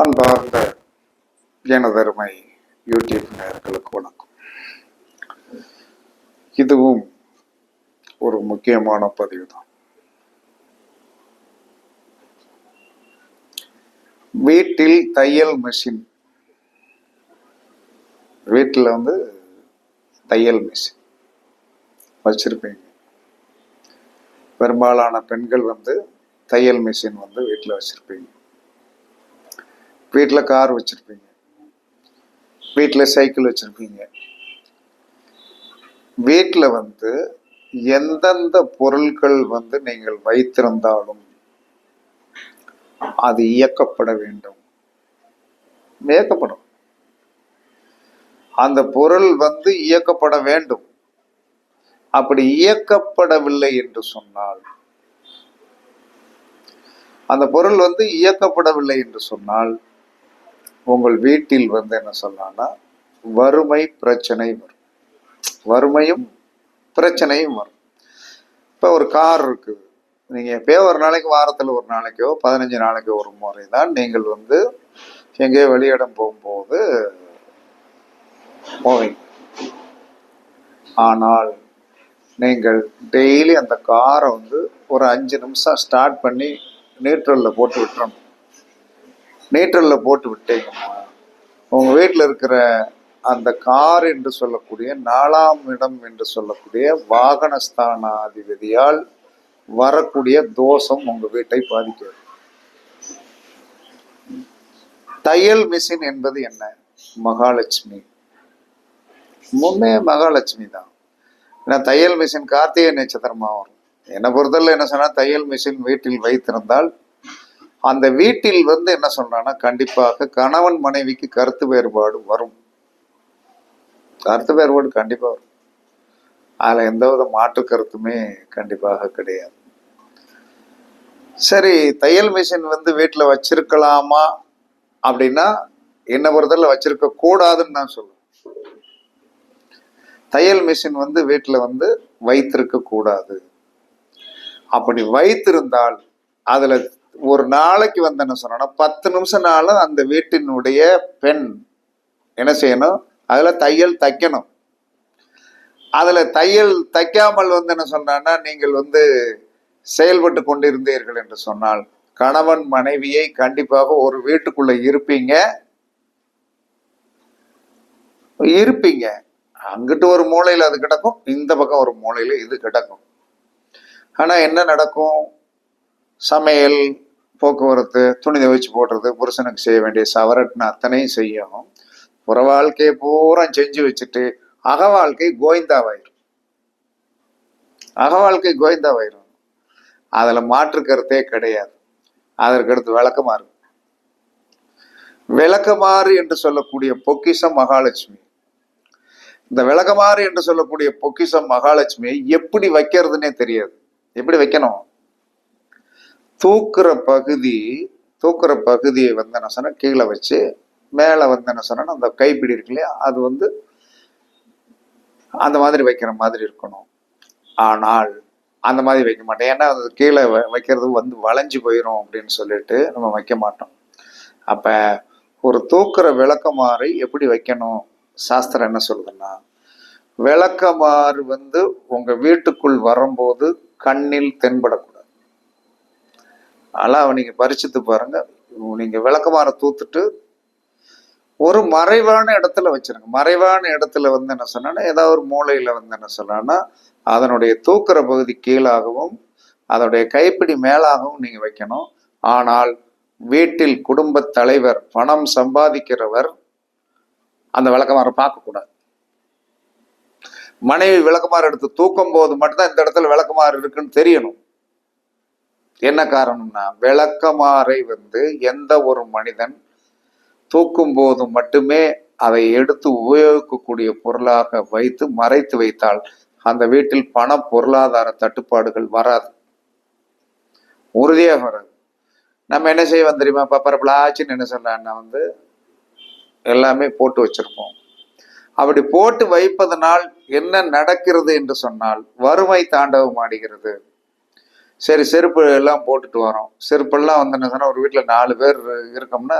அன்பார்ந்த எனதருமை யூடியூப் நேர்களுக்கு வணக்கம். இதுவும் ஒரு முக்கியமான பதிவு தான் வீட்டில் தையல் மிஷின் வீட்டில் வந்து தையல் மிஷின் வச்சிருப்பீங்க. பெரும்பாலான பெண்கள் வந்து தையல் மிஷின் வந்து வீட்டில் வச்சிருப்பீங்க. வீட்டில் கார் வச்சுருப்பீங்க. வீட்டில் சைக்கிள் வச்சுருப்பீங்க. வீட்டில் வந்து எந்தெந்த பொருட்கள் வந்து நீங்கள் வைத்திருந்தாலும் அது இயக்கப்பட வேண்டும். இயக்கப்படும். அந்த பொருள் வந்து இயக்கப்பட வேண்டும். அப்படி இயக்கப்படவில்லை என்று சொன்னால் அந்த பொருள் வந்து இயக்கப்படவில்லை என்று சொன்னால் உங்கள் வீட்டில் வந்து என்ன சொல்லலாம்னா வறுமை பிரச்சனை வரும். வறுமையும் பிரச்சனையும் வரும். இப்போ ஒரு கார் இருக்குது நீங்கள் எப்பயோ ஒரு நாளைக்கு வாரத்தில் ஒரு நாளைக்கோ பதினஞ்சு நாளைக்கோ ஒரு முறை தான் நீங்கள் வந்து எங்கேயோ வெளியிடம் போகும்போது போவீங்க. ஆனால் நீங்கள் டெய்லி அந்த காரை வந்து ஒரு அஞ்சு நிமிஷம் ஸ்டார்ட் பண்ணி நியூட்ரலில் போட்டு விட்டுறணும். நியூட்ரலில் போட்டு விட்டேன். உங்கள் வீட்டில் இருக்கிற அந்த கார் என்று சொல்லக்கூடிய நாலாம் இடம் என்று சொல்லக்கூடிய வாகனஸ்தானாதிபதியால் வரக்கூடிய தோஷம் உங்கள் வீட்டை பாதிக்கிறது. தையல் மிஷின் என்பது என்ன? மகாலட்சுமி. முன்னே மகாலட்சுமி தான். ஏன்னா தையல் மிஷின் கார்த்திகை நட்சத்திரமா வரும். என்னை பொறுத்தவரை என்ன சொன்னால் தையல் மிஷின் வீட்டில் வைத்திருந்தால் அந்த வீட்டில் வந்து என்ன சொன்னான்னா கண்டிப்பாக கணவன் மனைவிக்கு கருத்து வேறுபாடு வரும். கருத்து வேறுபாடு கண்டிப்பாக வரும். அதுல எந்தவித மாற்று கருத்துமே கண்டிப்பாக கிடையாது. சரி தையல் மிஷின் வந்து வீட்டில் வச்சிருக்கலாமா? அப்படின்னா என்ன பொறுத்தல வச்சிருக்க கூடாதுன்னு நான் சொல்லுவேன் தையல் மிஷின் வந்து வீட்டில் வந்து வைத்திருக்க கூடாது. அப்படி வைத்திருந்தால் அதில் ஒரு நாளைக்கு வந்து என்ன சொன்னா பத்து நிமிஷம் நாளும் அந்த வீட்டினுடைய பெண் என்ன செய்யணும்? அதில் தையல் தைக்கணும். அதில் தையல் தைக்காமல் வந்து என்ன சொன்னான்னா நீங்கள் வந்து செயல்பட்டு கொண்டிருந்தீர்கள் என்று சொன்னால் கணவன் மனைவியை கண்டிப்பாக ஒரு வீட்டுக்குள்ள இருப்பீங்க. இருப்பீங்க. அங்கிட்டு ஒரு மூலையில் அது கிடக்கும் இந்த பக்கம் ஒரு மூலையில் இது கிடக்கும். ஆனால் என்ன நடக்கும்? சமையல் போக்குவரத்து துணி துவைச்சு போடுறது புருஷனுக்கு செய்ய வேண்டிய சவரட்னு அத்தனையும் செய்யும் புற வாழ்க்கையை பூரா செஞ்சு வச்சுட்டு அக வாழ்க்கை கோயந்தாவாயிரும். அக வாழ்க்கை கோயந்தாவாயிரும். அதில் மாற்று கருத்தே கிடையாது. அதற்கடுத்து விளக்கமாறு விளக்கமாறு என்று சொல்லக்கூடிய பொக்கிஷம் மகாலட்சுமி. இந்த விளக்கமாறு என்று சொல்லக்கூடிய பொக்கிஷம் மகாலட்சுமி எப்படி வைக்கிறதுனே தெரியாது. எப்படி வைக்கணும்? தூக்குற பகுதி தூக்குற பகுதியை வந்து என்ன சொன்னா கீழே வச்சு மேலே வந்து என்ன சொன்னா அந்த கைப்பிடி இருக்கு இல்லையா? அது வந்து அந்த மாதிரி வைக்கிற மாதிரி இருக்கணும். ஆனால் அந்த மாதிரி வைக்க மாட்டேன். ஏன்னா அது கீழே வ- வைக்கிறது வந்து வளைஞ்சு போயிடும் அப்படின்னு சொல்லிட்டு நம்ம வைக்க மாட்டோம். அப்ப ஒரு தூக்குற விளக்கமாறை எப்படி வைக்கணும்? சாஸ்திரம் என்ன சொல்லுதுன்னா விளக்கமாறு வந்து உங்க வீட்டுக்குள் வரும்போது கண்ணில் தென்படக்கூடாது. ஆனால் நீங்கள் பறிச்சுட்டு பாருங்கள் நீங்கள் விளக்கமாற தூத்துட்டு ஒரு மறைவான இடத்துல வச்சிருங்க. மறைவான இடத்துல வந்து என்ன சொன்னா ஏதாவது ஒரு மூளையில் வந்து என்ன சொன்னான்னா அதனுடைய தூக்குற பகுதி கீழாகவும் அதனுடைய கைப்பிடி மேலாகவும் நீங்கள் வைக்கணும். ஆனால் வீட்டில் குடும்ப தலைவர் பணம் சம்பாதிக்கிறவர் அந்த விளக்கமாற பார்க்கக்கூடாது. மனைவி விளக்கமாறு எடுத்து தூக்கும் போது மட்டும்தான் இந்த இடத்துல விளக்கமாறு இருக்குன்னு தெரியணும். என்ன காரணம்னா விளக்கமாறை வந்து எந்த ஒரு மனிதன் தூக்கும் போது மட்டுமே அதை எடுத்து உபயோகிக்கக்கூடிய பொருளாக வைத்து மறைத்து வைத்தால் அந்த வீட்டில் பண பொருளாதார தட்டுப்பாடுகள் வராது. உறுதியாக வராது. நம்ம என்ன செய்வோம் தெரியுமா? பப்பரப்பலாச்சின்னு என்ன சொல்லலாம்னா வந்து எல்லாமே போட்டு வச்சிருப்போம். அப்படி போட்டு வைப்பதனால் என்ன நடக்கிறது என்று சொன்னால் வறுமை தாண்டவம் ஆடுகிறது சரி செருப்பு எல்லாம் போட்டுட்டு வரோம். செருப்பெல்லாம் வந்து என்ன சொன்னால் ஒரு வீட்டில் நாலு பேர் இருக்கோம்னா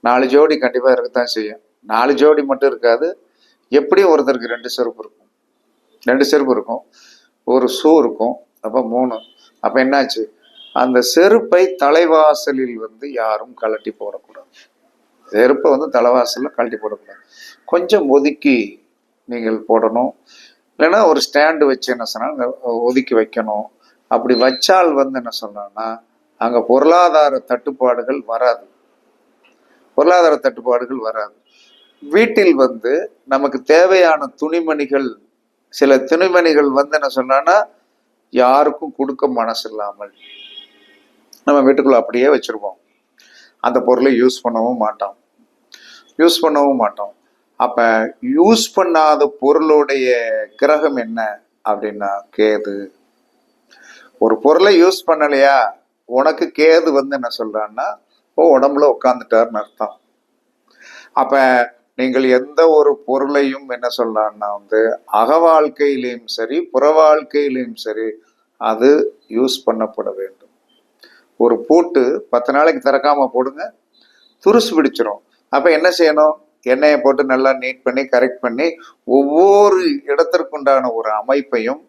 நாலு ஜோடி கண்டிப்பாக இருக்கத்தான் செய்யும். நாலு ஜோடி மட்டும் இருக்காது. எப்படியும் ஒருத்தருக்கு ரெண்டு செருப்பு இருக்கும். ரெண்டு செருப்பு இருக்கும். ஒரு ஷூ இருக்கும். அப்போ மூணு. அப்போ என்னாச்சு? அந்த செருப்பை தலைவாசலில் வந்து யாரும் கழட்டி போடக்கூடாது. செருப்பை வந்து தலைவாசலில் கழட்டி போடக்கூடாது. கொஞ்சம் ஒதுக்கி நீங்கள் போடணும். இல்லைன்னா ஒரு ஸ்டாண்டு வச்சு என்ன சொன்னால் ஒதுக்கி வைக்கணும். அப்படி வச்சால் வந்து என்ன சொன்னோன்னா அங்கே பொருளாதார தட்டுப்பாடுகள் வராது. பொருளாதார தட்டுப்பாடுகள் வராது. வீட்டில் வந்து நமக்கு தேவையான துணிமணிகள் சில துணிமணிகள் வந்து என்ன சொன்னான்னா யாருக்கும் கொடுக்க மனசு இல்லாமல் நம்ம வீட்டுக்குள்ள அப்படியே வச்சுருவோம் அந்த பொருளை யூஸ் பண்ணவும் மாட்டோம். யூஸ் பண்ணவும் மாட்டோம். அப்போ யூஸ் பண்ணாத பொருளுடைய கிரகம் என்ன அப்படின்னா கேது. ஒரு பொருளை யூஸ் பண்ணலையா? உனக்கு கேது வந்து என்ன சொல்றான்னா ஓ உடம்புல உட்காந்துட்டாருன்னு அர்த்தம். அப்ப நீங்கள் எந்த ஒரு பொருளையும் என்ன சொல்றான்னா வந்து அக வாழ்க்கையிலையும் சரி புற வாழ்க்கையிலையும் சரி அது யூஸ் பண்ணப்பட வேண்டும். ஒரு பூட்டு பத்து நாளைக்கு திறக்காம போடுங்க துருசு பிடிச்சிரும். அப்ப என்ன செய்யணும்? எண்ணெயை போட்டு நல்லா நீட் பண்ணி கரெக்ட் பண்ணி ஒவ்வொரு இடத்திற்குண்டான ஒரு அமைப்பையும்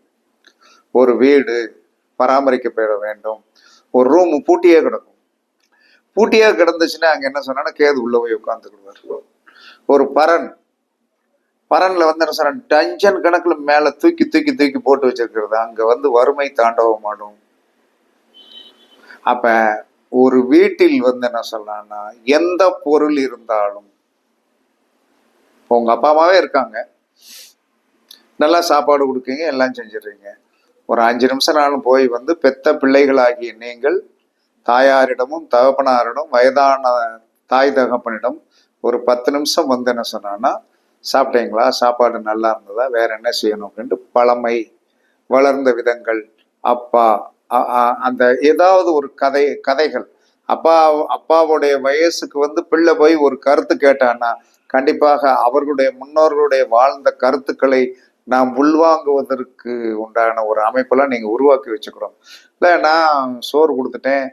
ஒரு வீடு பராமரிக்கப்பட வேண்டும். ஒரு ரூம் பூட்டியே கிடக்கும். பூட்டியே கிடந்துச்சுன்னா அங்கே என்ன சொன்னா கேது உள்ள போய் உட்காந்துக்கிடுவார் ஒரு பரன் பரன்ல வந்து என்ன சொன்ன டஞ்சன் கணக்கில் மேலே தூக்கி தூக்கி தூக்கி போட்டு வச்சிருக்கிறது. அங்கே வந்து வறுமை தாண்டவமாடும் அப்போ ஒரு வீட்டில் வந்து என்ன சொல்லலாம்னா எந்த பொருள் இருந்தாலும் உங்கள் அப்பா அம்மாவே இருக்காங்க. நல்லா சாப்பாடு கொடுக்குங்க எல்லாம் செஞ்சிடுறீங்க. ஒரு அஞ்சு நிமிஷம் நாளும் போய் வந்து பெத்த பிள்ளைகளாகிய நீங்கள் தாயாரிடமும் தகப்பனாரிடம் வயதான தாய் தகப்பனிடம் ஒரு பத்து நிமிஷம் வந்து என்ன சொன்னான்னா சாப்பிட்டீங்களா? சாப்பாடு நல்லா இருந்ததா? வேற என்ன செய்யணும்? அப்படின்ட்டு பழமை வளர்ந்த விதங்கள். அப்பா அந்த ஏதாவது ஒரு கதை கதைகள். அப்பா அப்பாவுடைய வயசுக்கு வந்து பிள்ளை போய் ஒரு கருத்து கேட்டான்னா கண்டிப்பாக அவர்களுடைய முன்னோர்களுடைய வாழ்ந்த கருத்துக்களை நாம் உள்வாங்குவதற்கு உண்டான ஒரு அமைப்பெல்லாம் நீங்கள் உருவாக்கி வச்சுக்கிறோம். இல்லை நான் சோறு கொடுத்துட்டேன்.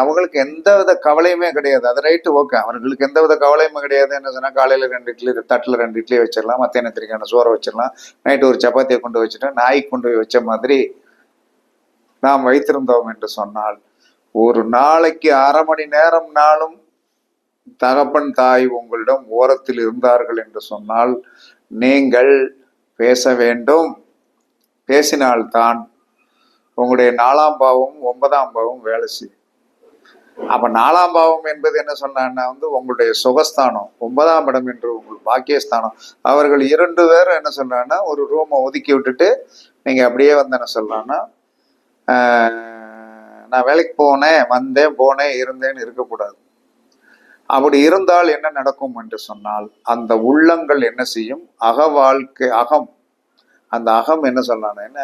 அவங்களுக்கு எந்த வித கவலையுமே கிடையாது. அது ரைட்டு ஓகே அவர்களுக்கு எந்த வித கவலையுமே கிடையாது. என்ன சொன்னால் காலையில ரெண்டு இட்லி தட்டில் ரெண்டு இட்லி வச்சிடலாம். மத்தியானத்திற்கான சோறை வச்சிடலாம். நைட்டு ஒரு சப்பாத்தியை கொண்டு வச்சுட்டேன் நாய்க்கு கொண்டு போய் வச்ச மாதிரி நாம் வைத்திருந்தோம் என்று சொன்னால் ஒரு நாளைக்கு அரை மணி நேரம் நாளும் தகப்பன் தாய் உங்களிடம் ஓரத்தில் இருந்தார்கள் என்று சொன்னால் நீங்கள் பேச வேண்டும் பேசினால்தான் உங்களுடைய நாலாம் பாவம் ஒன்பதாம் பாவம் வேலை செய்யும். அப்ப நாலாம் பாவம் என்பது என்ன சொன்னான்னா வந்து உங்களுடைய சுகஸ்தானம் ஒன்பதாம் இடம் என்று உங்கள் பாக்கியஸ்தானம். அவர்கள் இரண்டு பேரும் என்ன சொல்றாங்கன்னா ஒரு ரூமை ஒதுக்கி விட்டுட்டு நீங்க அப்படியே வந்து என்ன சொல்லலாம்னா நான் வேலைக்கு போனேன் வந்தேன் போனேன் இருந்தேன்னு இருக்கக்கூடாது. அப்படி இருந்தால் என்ன நடக்கும் என்று சொன்னால் அந்த உள்ளங்கள் என்ன செய்யும்? அக வாழ்க்கை அகம். அந்த அகம் என்ன சொல்லலாம் என்ன?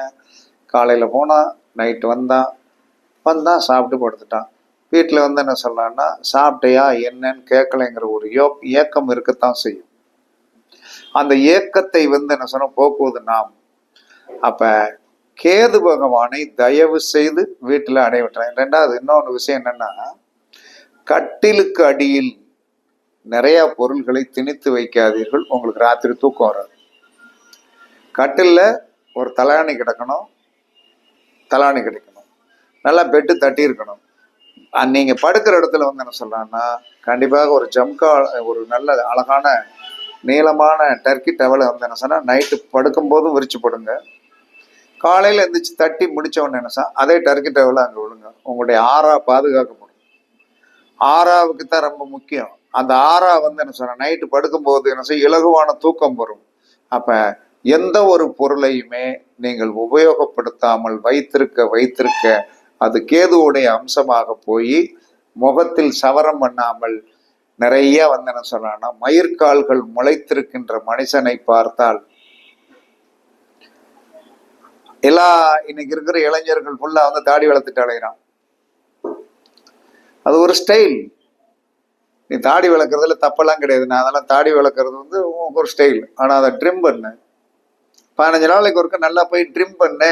காலையில் போனால் நைட்டு வந்தான் வந்தான் சாப்பிட்டு படுத்துட்டான். வீட்டில் வந்து என்ன சொல்லலாம்னா சாப்பிட்டையா என்னன்னு கேட்கலைங்கிற ஒரு யோ ஏக்கம் இருக்கத்தான் செய்யும். அந்த ஏக்கத்தை வந்து என்ன சொன்ன போக்குவது நாம். அப்போ கேது பகவானை தயவு செய்து வீட்டில் அடைவிட்டுறேன் ரெண்டாவது இன்னொன்று விஷயம் என்னென்னா கட்டிலுக்கு அடியில் நிறைய பொருள்களை திணித்து வைக்காதீர்கள். உங்களுக்கு ராத்திரி தூக்கம் வராது. கட்டிலில் ஒரு தலாணி கிடக்கணும். தலாணி கிடைக்கணும். நல்லா பெட்டு தட்டி இருக்கணும். படுக்கிற இடத்துல வந்து என்ன சொல்கிறான்னா கண்டிப்பாக ஒரு ஜம்கா ஒரு நல்ல அழகான நீளமான டர்க்கி டவலை வந்து என்ன சொன்னால் நைட்டு படுக்கும்போதும் விரிச்சு படுங்க. காலையில் எந்திரிச்சு தட்டி முடிச்ச என்ன சொன்னால் அதே டர்க்கி டவலை அங்கே விழுங்க உங்களுடைய ஆறா பாதுகாக்கப்படும். ஆறாவுக்கு தான் ரொம்ப முக்கியம். அந்த ஆறா வந்து என்ன சொன்ன நைட்டு படுக்கும்போது என்ன செய்ய இலகுவான தூக்கம் வரும். அப்ப எந்த ஒரு பொருளையுமே நீங்கள் உபயோகப்படுத்தாமல் வைத்திருக்க வைத்திருக்க அது கேதுவுடைய அம்சமாக போய் முகத்தில் சவரம் பண்ணாமல் நிறைய வந்து என்ன சொல்றான்னா மயிர்கால்கள் முளைத்திருக்கின்ற மனுஷனை பார்த்தால் எல்லா இன்னைக்கு இருக்கிற இளைஞர்கள் ஃபுல்லா வந்து தாடி வளர்த்துட்டு அலைகிறான் அது ஒரு ஸ்டைல் நீ தாடி வளர்க்குறதுல தப்பெல்லாம் கிடையாது. நான் அதெல்லாம் தாடி வளர்க்குறது வந்து உனக்கு ஒரு ஸ்டைல் ஆனால் அதை ட்ரிம் பண்ணு. பதினஞ்சு நாளைக்கு ஒருக்க நல்லா போய் ட்ரிம் பண்ணு.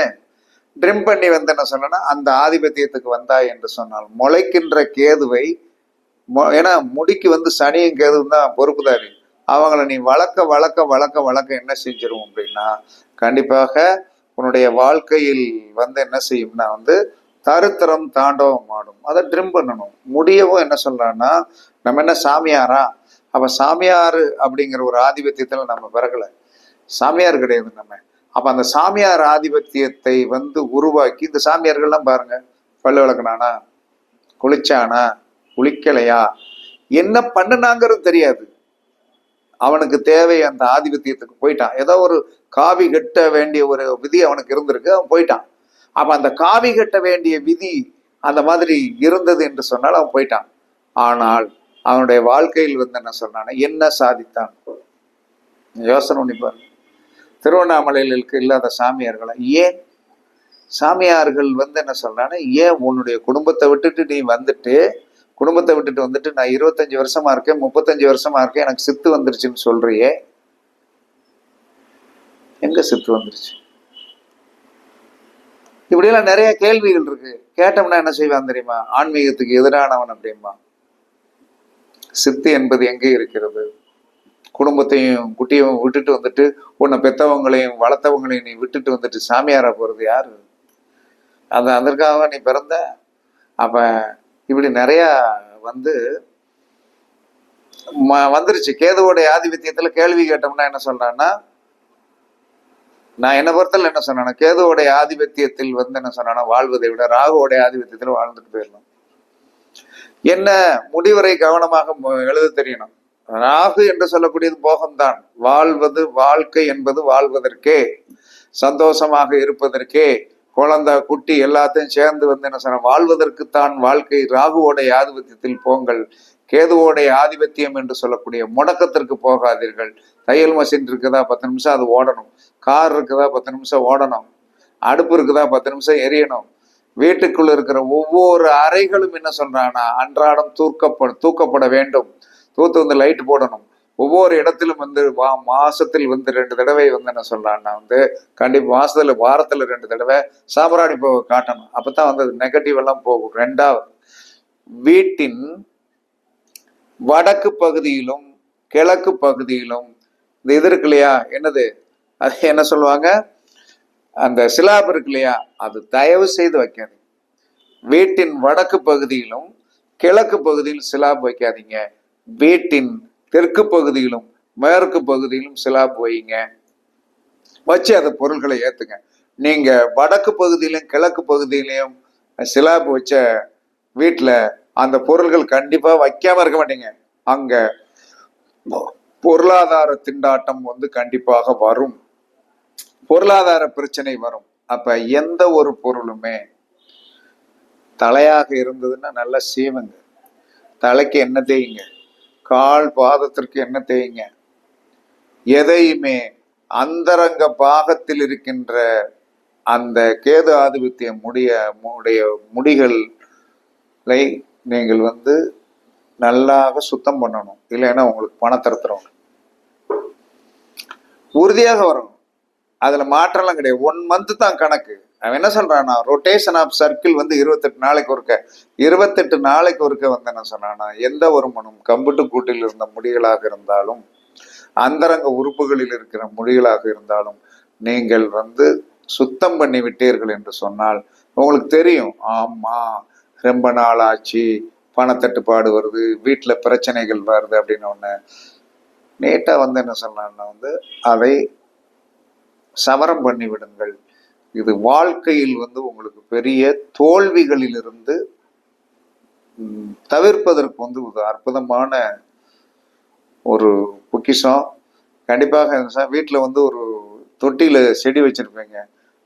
ட்ரிம் பண்ணி வந்து என்ன சொல்லனா அந்த ஆதிபத்தியத்துக்கு வந்தாய் என்று சொன்னால் முளைக்கின்ற கேதுவை மொ- ஏன்னா முடிக்கு வந்து சனியும் கேதுவும் தான் பொறுப்புதாரி. அவங்கள நீ வளர்க்க வளர்க்க வளர்க்க வளர்க்க என்ன செஞ்சிடும் அப்படின்னா கண்டிப்பாக உன்னுடைய வாழ்க்கையில் வந்து என்ன செய்யும்னா வந்து தருத்திரம் தாண்டவம் ஆடும். அதை ட்ரிம் பண்ணணும். முடியவும் என்ன சொல்றான்னா நம்ம என்ன சாமியாரா? அப்ப சாமியார் அப்படிங்கிற ஒரு ஆதிபத்தியத்துல நம்ம பிறகல சாமியார் கிடையாது நம்ம. அப்ப அந்த சாமியார் ஆதிபத்தியத்தை வந்து உருவாக்கி இந்த சாமியார்கள்லாம் பாருங்க பல்லு விளக்குனானா குளிச்சானா குளிக்கலையா? என்ன பண்ணுனாங்கிறது தெரியாது. அவனுக்கு தேவை அந்த ஆதிபத்தியத்துக்கு போயிட்டான். ஏதோ ஒரு காவி கட்ட வேண்டிய ஒரு விதி அவனுக்கு இருந்திருக்கு அவன் போயிட்டான். அப்ப அந்த காவி கட்ட வேண்டிய விதி அந்த மாதிரி இருந்தது என்று சொன்னால் அவன் போயிட்டான். ஆனால் அவனுடைய வாழ்க்கையில் வந்து என்ன சொன்னான் என்ன சாதித்தான்? யோசனை பண்ணி திருவண்ணாமலையில் இருக்க இல்லாத சாமியார்களை ஏன்? சாமியார்கள் வந்து என்ன சொல்றாங்கன்னா ஏன் உன்னுடைய குடும்பத்தை விட்டுட்டு நீ வந்துட்டு குடும்பத்தை விட்டுட்டு வந்துட்டு நான் இருபத்தஞ்சு வருஷமா இருக்கேன் முப்பத்தஞ்சு வருஷமா இருக்கேன் எனக்கு சித்து வந்துருச்சுன்னு சொல்றியே? எங்க சித்து வந்துருச்சு? இப்படியெல்லாம் நிறைய கேள்விகள் இருக்கு. கேட்டோம்னா என்ன செய்வான் தெரியுமா? ஆன்மீகத்துக்கு எதிரானவன் அப்படிமா சித்து என்பது எங்கே இருக்கிறது? குடும்பத்தையும் குட்டியும் விட்டுட்டு வந்துட்டு உன்னை பெத்தவங்களையும் வளர்த்தவங்களையும் நீ விட்டுட்டு வந்துட்டு சாமியாரா போறது யாரு? அது அதற்காக நீ பிறந்த. அப்ப இப்படி நிறையா வந்து ம- வந்துருச்சு. கேதுவோடைய ஆதிபத்தியத்துல கேள்வி கேட்டோம்னா என்ன சொல்றான்னா நான் என்ன பொறுத்தல என்ன சொன்னேன்னா கேதுவோடைய ஆதிபத்தியத்தில் வந்து என்ன சொன்னா வாழ்வதை விட ராகுவோடைய ஆதிபத்தியத்தில் வாழ்ந்துட்டு போயிடலாம் என்ன முடிவரை கவனமாக எழுத தெரியணும். ராகு என்று சொல்லக்கூடியது போகம்தான். வாழ்வது வாழ்க்கை என்பது வாழ்வதற்கே சந்தோஷமாக இருப்பதற்கே குழந்தை குட்டி எல்லாத்தையும் சேர்ந்து வந்து என்ன சொன்ன வாழ்வதற்குத்தான் வாழ்க்கை ராகுவோடைய ஆதிபத்தியத்தில் போங்கள் கேதுவோடைய ஆதிபத்தியம் என்று சொல்லக்கூடிய முடக்கத்திற்கு போகாதீர்கள். தையல் மசின் இருக்குதா பத்து நிமிஷம் அது ஓடணும். கார் இருக்குதா பத்து நிமிஷம் ஓடணும். அடுப்பு இருக்குதா பத்து நிமிஷம் எரியணும். வீட்டுக்குள்ள இருக்கிற ஒவ்வொரு அறைகளும் என்ன சொல்றாங்கன்னா அன்றாடம் தூக்கப்பட தூக்கப்பட வேண்டும். தூத்து வந்து லைட் போடணும். ஒவ்வொரு இடத்திலும் வந்து வா மாசத்தில் வந்து ரெண்டு தடவை வந்து என்ன சொல்றான்னா வந்து கண்டிப்பா மாசத்துல வாரத்துல ரெண்டு தடவை சாம்பிராணி போக காட்டணும். அப்பதான் வந்து நெகட்டிவ் எல்லாம் போகும். ரெண்டாவது வீட்டின் வடக்கு பகுதியிலும் கிழக்கு பகுதியிலும் இந்த இது இருக்கு இல்லையா என்னது? அது என்ன சொல்லுவாங்க? அந்த சிலாப் இருக்கு இல்லையா அது தயவு செய்து வைக்காது வீட்டின் வடக்கு பகுதியிலும் கிழக்கு பகுதியில் சிலாப் வைக்காதீங்க. வீட்டின் தெற்கு பகுதியிலும் மேற்கு பகுதியிலும் சிலாப் வைங்க வச்சு அந்த பொருள்களை ஏத்துங்க. நீங்க வடக்கு பகுதியிலும் கிழக்கு பகுதியிலையும் சிலாப் வச்ச வீட்டில் அந்த பொருள்கள் கண்டிப்பா வைக்காம இருக்க மாட்டீங்க. அங்க பொருளாதார திண்டாட்டம் வந்து கண்டிப்பாக வரும். பொருளாதார பிரச்சனை வரும். அப்ப எந்த ஒரு பொருளுமே தலையாக இருந்ததுன்னா நல்லா சீவுங்க தலைக்கு என்ன தேயுங்க. கால் பாதத்திற்கு என்ன தேய்ங்க? எதையுமே அந்தரங்க பாகத்தில் இருக்கின்ற அந்த கேது ஆதிபத்திய முடிய உடைய முடிகளை நீங்கள் வந்து நல்லாக சுத்தம் பண்ணணும். இல்லைன்னா உங்களுக்கு பணத்திருத்துறோம் உறுதியாக வரணும். அதுல மாற்றம்லாம் கிடையாது. ஒன் மந்த் தான் கணக்கு. அவன் என்ன சொல்றானா ரொட்டேஷன் ஆஃப் சர்க்கிள் வந்து இருபத்தெட்டு நாளைக்கு ஒருக்க இருபத்தெட்டு நாளைக்கு ஒருக்க வந்து என்ன சொன்னானா எந்த ஒரு மனும் கம்புட்டு கூட்டில் இருந்த முடிகளாக இருந்தாலும் அந்தரங்க உறுப்புகளில் இருக்கிற முடிகளாக இருந்தாலும் நீங்கள் வந்து சுத்தம் பண்ணி விட்டீர்கள் என்று சொன்னால் உங்களுக்கு தெரியும் ஆமா ரொம்ப நாள் ஆச்சு பணத்தட்டுப்பாடு வருது வீட்டில் பிரச்சனைகள் வருது அப்படின்னு ஒன்று நீட்டாக வந்து என்ன சொன்னான்னா வந்து அதை சமரம் பண்ணி விடுங்கள் இது வாழ்க்கையில் வந்து உங்களுக்கு பெரிய தோல்விகளிலிருந்து தவிர்ப்பதற்கு வந்து ஒரு அற்புதமான ஒரு பொக்கிஷம். கண்டிப்பாக வீட்டில் வந்து ஒரு தொட்டியில் செடி வச்சுருப்பீங்க.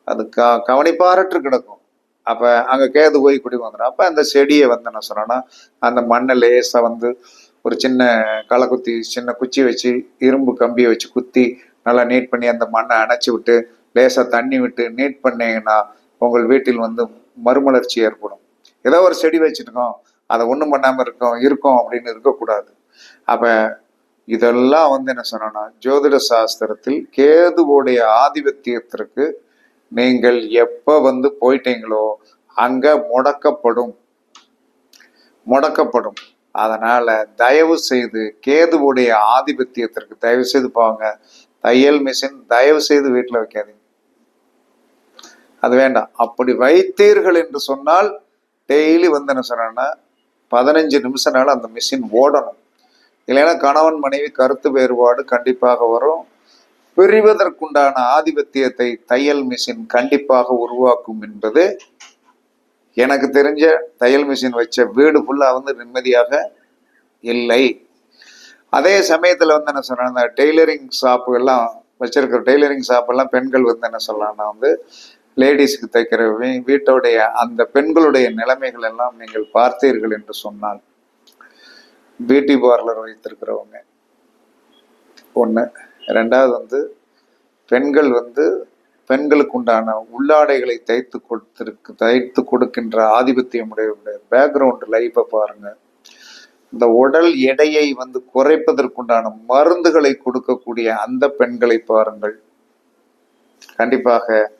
அது க கவனிப்பாரற்று கிடக்கும். அப்போ அங்கே கேது போய் குடி வந்துடும் அப்போ அந்த செடியை வந்து என்ன சொன்னோன்னா அந்த மண்ணை லேசாக வந்து ஒரு சின்ன களை குத்தி சின்ன குச்சி வச்சு இரும்பு கம்பியை வச்சு குத்தி நல்லா நீட் பண்ணி அந்த மண்ணை அணைச்சி விட்டு லேசாக தண்ணி விட்டு நீட் பண்ணீங்கன்னா உங்கள் வீட்டில் வந்து மறுமலர்ச்சி ஏற்படும். ஏதோ ஒரு செடி வச்சுருக்கோம் அதை ஒன்றும் பண்ணாமல் இருக்கோம் இருக்கோம் அப்படின்னு இருக்கக்கூடாது. அப்போ இதெல்லாம் வந்து என்ன சொன்னோன்னா ஜோதிட சாஸ்திரத்தில் கேதுவோடைய ஆதிபத்தியத்திற்கு நீங்கள் எப்போ வந்து போயிட்டீங்களோ அங்கே முடக்கப்படும். முடக்கப்படும். அதனால் தயவு செய்து கேதுவுடைய ஆதிபத்தியத்திற்கு தயவு செய்து போங்க. தையல் மிஷின் தயவு செய்து வீட்டில் வைக்காதீங்க. அது வேண்டாம். அப்படி வைத்தீர்கள் என்று சொன்னால் டெய்லி வந்து என்ன சொன்னேன்னா பதினஞ்சு நிமிஷம்னால அந்த மிஷின் ஓடணும். இல்லைன்னா கணவன் மனைவி கருத்து வேறுபாடு கண்டிப்பாக வரும். பிரிவதற்குண்டான ஆதிபத்தியத்தை தையல் மிஷின் கண்டிப்பாக உருவாக்கும் என்பது எனக்கு தெரிஞ்ச தையல் மிஷின் வச்ச வீடு ஃபுல்லாக வந்து நிம்மதியாக இல்லை. அதே சமயத்தில் வந்து என்ன சொல்றேன் டெய்லரிங் ஷாப்பு எல்லாம் வச்சிருக்கிற டெய்லரிங் ஷாப்பெல்லாம் பெண்கள் வந்து என்ன சொல்லலாம்னா வந்து லேடிஸ்க்கு தைக்கிற வீ- வீட்டோடைய அந்த பெண்களுடைய நிலைமைகள் எல்லாம் நீங்கள் பார்த்தீர்கள் என்று சொன்னால் பியூட்டி பார்லர் வைத்திருக்கிறவங்க. ஒன்று ரெண்டாவது வந்து பெண்கள் வந்து பெண்களுக்கு உண்டான உள்ளாடைகளை தைத்து கொடுத்திருக்கு தைத்து கொடுக்கின்ற ஆதிபத்தியமுடைய பேக்ரவுண்ட் லைஃப்பை பாருங்க. இந்த உடல் எடையை வந்து குறைப்பதற்குண்டான மருந்துகளை கொடுக்கக்கூடிய அந்த பெண்களை பாருங்கள். கண்டிப்பாக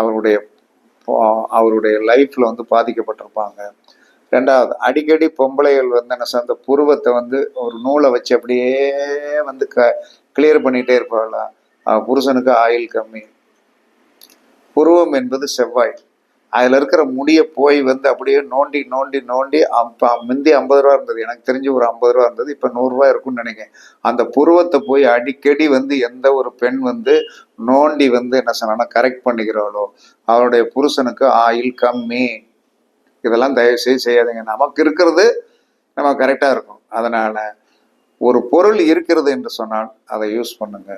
அவருடைய அவருடைய லைஃப்ல வந்து பாதிக்கப்பட்டிருப்பாங்க. ரெண்டாவது அடிக்கடி பொம்பளைகள் வந்து என்ன சார் அந்த புருவத்தை வந்து ஒரு நூலை வச்சு அப்படியே வந்து க கிளியர் பண்ணிகிட்டே இருப்பாங்களா புருஷனுக்கு ஆயில் கம்மி. புருவம் என்பது செவ்வாய். அதில் இருக்கிற முடியை போய் வந்து அப்படியே நோண்டி நோண்டி நோண்டி அப்போ முந்தி ஐம்பது ரூபா இருந்தது. எனக்கு தெரிஞ்சு ஒரு ஐம்பது ரூபா இருந்தது. இப்போ நூறுரூவா இருக்கும்னு நினைக்கிறேன். அந்த புருவத்தை போய் அடிக்கடி வந்து எந்த ஒரு பெண் வந்து நோண்டி வந்து என்ன சொன்னா கரெக்ட் பண்ணிக்கிறாளோ அவருடைய புருஷனுக்கு ஆயில் கம்மி இதெல்லாம் தயவு செய்ய செய்யாதீங்க. நமக்கு இருக்கிறது நம்ம கரெக்டாக இருக்கும். அதனால் ஒரு பொருள் இருக்கிறது என்று சொன்னால் அதை யூஸ் பண்ணுங்க.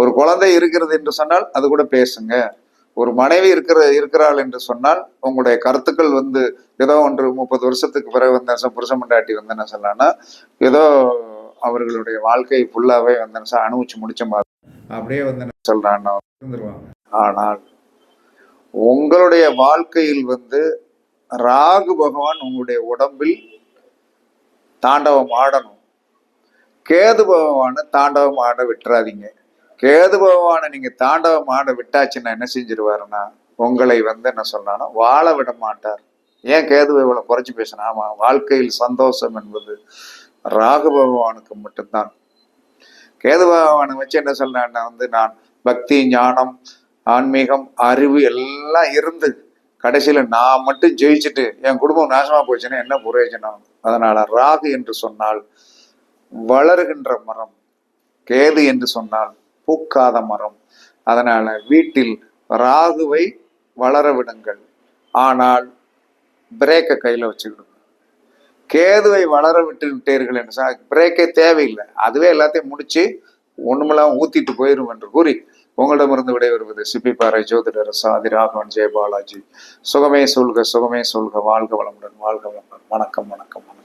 ஒரு குழந்தை இருக்கிறது என்று சொன்னால் அது கூட பேசுங்க. ஒரு மனைவி இருக்கிற இருக்கிறாள் என்று சொன்னால் உங்களுடைய கருத்துக்கள் வந்து ஏதோ ஒன்று முப்பது வருஷத்துக்கு பிறகு வந்து என்ன புருஷ மண்டாட்டி வந்து என்ன சொல்லலாம்னா ஏதோ அவர்களுடைய வாழ்க்கை ஃபுல்லாவே வந்து என்ன சொல்ல, அனுபவிச்சு முடிச்ச மாதிரி. அப்படியே வந்து என்ன சொல்றான்னா ஆனால் உங்களுடைய வாழ்க்கையில் வந்து ராகு பகவான் உங்களுடைய உடம்பில் தாண்டவம் ஆடணும். கேது பகவானை தாண்டவம் ஆட விட்டுறாதீங்க. கேது பகவானை நீங்க தாண்டவம் ஆட விட்டாச்சுன்னா என்ன செஞ்சிருவாருன்னா உங்களை வந்து என்ன சொல்லலாம்னா வாழ விட மாட்டார். ஏன் கேதுவை இவ்வளவு குறைச்சு பேசினா? ஆமா வாழ்க்கையில் சந்தோஷம் என்பது ராகு பகவானுக்கு மட்டும்தான். கேது பகவானை வச்சு என்ன சொல்றான்னா வந்து நான் பக்தி ஞானம் ஆன்மீகம் அறிவு எல்லாம் இருந்து கடைசியில நான் மட்டும் ஜெயிச்சுட்டு என் குடும்பம் நாசமா போச்சுன்னா என்ன பிரயோஜனம்? அதனால ராகு என்று சொன்னால் வளர்கின்ற மரம் கேது என்று சொன்னால் பூக்காத மரம். அதனால வீட்டில் ராகுவை வளர விடுங்கள். ஆனால் பிரேக்கை கையில் வச்சுக்கிடுங்க. கேதுவை வளர விட்டு விட்டீர்கள் என்று சொன்னால் பிரேக்கே தேவையில்லை. அதுவே எல்லாத்தையும் முடிச்சு ஒண்ணுமெல்லாம் ஊத்திட்டு போயிரும் என்று கூறி உங்களிடமிருந்து விடைபெறுவது சிப்பிப்பாறை ஜோதிடர் சாதி ராகவன் ஜெயபாலாஜி. சுகமே சொல்க சுகமே சொல்க. வாழ்க வளமுடன் வாழ்க வளமுடன். வணக்கம் வணக்கம்.